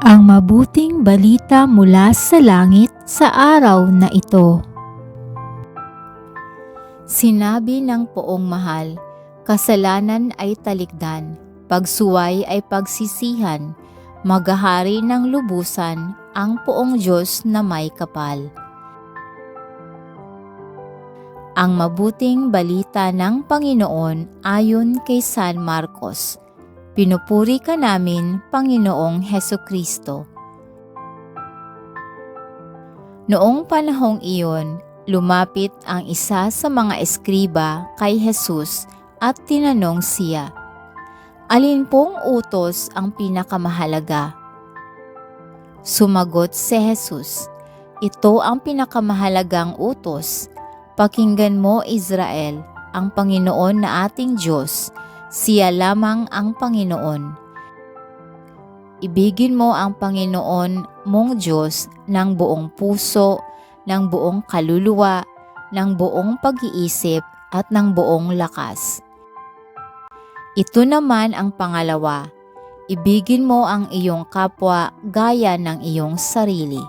ang mabuting balita mula sa langit sa araw na ito. Sinabi ng poong mahal, kasalanan ay talikdan, pagsuway ay pagsisihan, maghahari ng lubusan ang poong Diyos na may kapal. Ang mabuting balita ng Panginoon ayon kay San Marcos. Pinupuri ka namin, Panginoong Heso Kristo. Noong panahong iyon, lumapit ang isa sa mga eskriba kay Jesus at tinanong siya, Alin pong utos ang pinakamahalaga? Sumagot si Jesus, Ito ang pinakamahalagang utos. Pakinggan mo Israel, ang Panginoon na ating Diyos, siya lamang ang Panginoon. Ibigin mo ang Panginoon mong Diyos ng buong puso, ng buong kaluluwa, ng buong pag-iisip at ng buong lakas. Ito naman ang pangalawa, ibigin mo ang iyong kapwa gaya ng iyong sarili.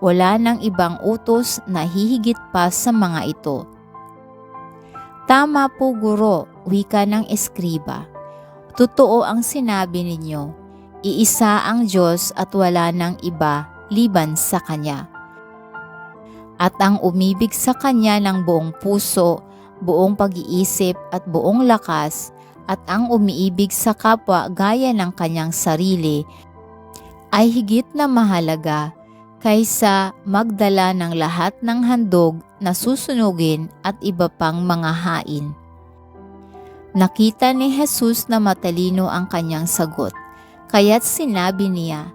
Wala nang ibang utos na hihigit pa sa mga ito. Tama po guro, wika ng eskriba. Totoo ang sinabi ninyo, iisa ang Diyos at wala nang iba liban sa Kanya. At ang umibig sa Kanya ng buong puso, buong pag-iisip at buong lakas, at ang umiibig sa kapwa gaya ng kanyang sarili, ay higit na mahalaga kaysa magdala ng lahat ng handog na susunugin at iba pang mga hain. Nakita ni Jesus na matalino ang kanyang sagot, kaya't sinabi niya,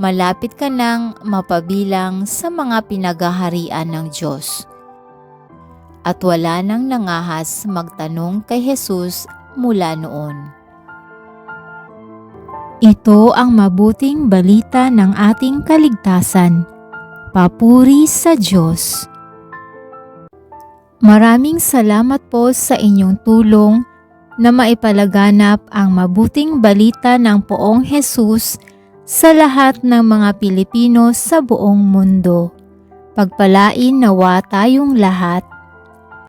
malapit ka nang mapabilang sa mga pinagaharian ng Diyos. At wala nang nangahas magtanong kay Jesus mula noon. Ito ang mabuting balita ng ating kaligtasan. Papuri sa Diyos. Maraming salamat po sa inyong tulong na maipalaganap ang mabuting balita ng poong Jesus sa lahat ng mga Pilipino sa buong mundo. Pagpalain nawa tayong lahat.